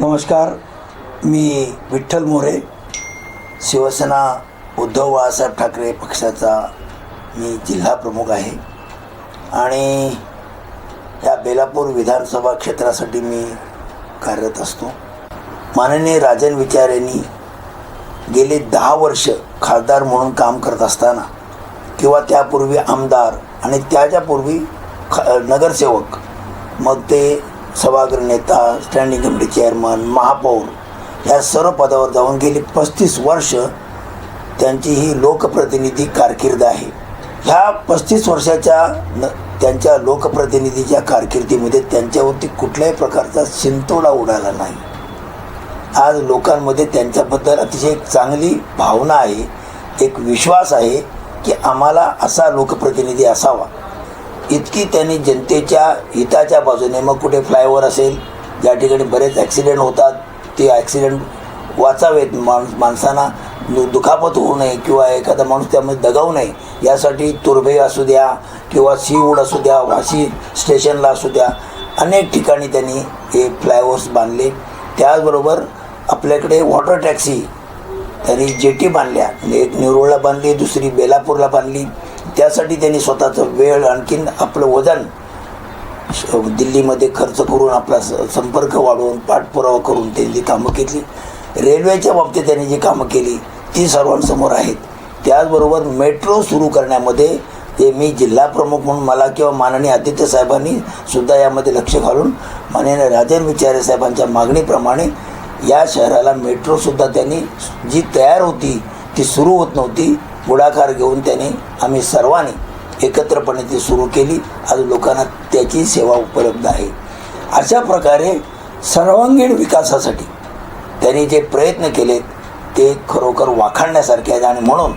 नमस्कार मी विठ्ठल मोरे शिवसेना उद्धव बाळासाहेब ठाकरे पक्षाचा मी जिल्हा प्रमुख आहे. आणि या बेलापूर विधानसभा क्षेत्रासाठी मी कार्यरत असतो. माननीय राजन विचार यांनी गेले दहा वर्ष खासदार म्हणून काम करत असताना किंवा त्यापूर्वी आमदार आणि त्याच्यापूर्वी ख नगरसेवक मग ते सभागृह नेता स्टँडिंग कमिटी चेअरमन महापौर या सर्व पदावर जाऊन गेली पस्तीस वर्ष त्यांची ही लोकप्रतिनिधी कारकीर्द आहे. ह्या पस्तीस वर्षाच्या न त्यांच्या लोकप्रतिनिधीच्या कारकिर्दीमध्ये त्यांच्यावरती कुठल्याही प्रकारचा शिंतोडा उडाला नाही. आज लोकांमध्ये त्यांच्याबद्दल अतिशय एक चांगली भावना आहे एक विश्वास आहे की आम्हाला असा लोकप्रतिनिधी असावा. इतकी त्यांनी जनतेच्या हिताच्या बाजूने मग कुठे फ्लायओव्हर असेल ज्या ठिकाणी बरेच ॲक्सिडेंट होतात ते ॲक्सिडेंट वाचावेत माणूस माणसांना दुखापत होऊ नये किंवा एखादा माणूस त्यामध्ये दगावू नये यासाठी तुर्भे असू द्या किंवा सीवूड असू द्या वाशी स्टेशनला असू द्या अनेक ठिकाणी त्यांनी हे फ्लायओव्हर्स बांधले. त्याचबरोबर आपल्याकडे वॉटर टॅक्सी त्यांनी जेटी बांधल्या एक नेरूळला बांधली दुसरी बेलापूरला बांधली. त्यासाठी त्यांनी स्वतःचं वेळ आणखीन आपलं वजन श- दिल्लीमध्ये खर्च करून आपला स संपर्क वाढवून पाठपुरावा करून त्यांनी जी कामं केली. रेल्वेच्या बाबतीत त्यांनी जी कामं केली ती सर्वांसमोर आहेत. त्याचबरोबर मेट्रो सुरू करण्यामध्ये ते मी जिल्हा प्रमुख म्हणून मला किंवा माननीय आदित्य साहेबांनी सुद्धा यामध्ये लक्ष घालून माननीय राजन विचारे साहेबांच्या मागणीप्रमाणे या शहराला मेट्रोसुद्धा त्यांनी जी तयार होती ती सुरू होत नव्हती. पुढाकार घेऊन त्याने आम्ही सर्वांनी एकत्रपणे ती सुरू केली. आज लोकांना त्याची सेवा उपलब्ध आहे. अशा प्रकारे सर्वांगीण विकासासाठी त्यांनी जे प्रयत्न केले ते खरोखर वाखाणण्यासारखे आहेत. आणि म्हणून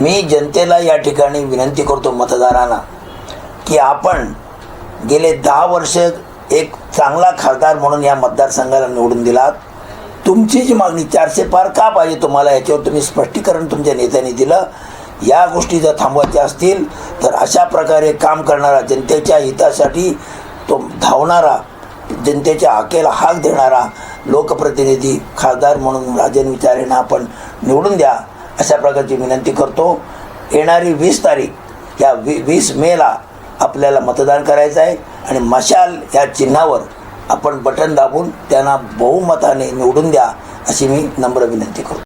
मी जनतेला या ठिकाणी विनंती करतो मतदारांना की आपण गेले दहा वर्ष एक चांगला खासदार म्हणून या मतदारसंघाला निवडून दिलात. तुमची जी मागणी चारशे पार का पाहिजे तुम्हाला याच्यावर तुम्ही स्पष्टीकरण तुमच्या नेत्यांनी दिलं. या गोष्टी जर थांबवायच्या असतील तर अशा प्रकारे काम करणारा जनतेच्या हितासाठी तो धावणारा जनतेच्या हाकेला हाक देणारा लोकप्रतिनिधी खासदार म्हणून राजन विचारेंना आपण निवडून द्या अशा प्रकारची विनंती करतो. येणारी वीस तारीख या वी वीस मेला आपल्याला मतदान करायचं आहे. आणि मशाल या चिन्हावर आपण बटन दाबून त्यांना बहुमताने निवडून द्या अशी मी नम्र विनंती करतो.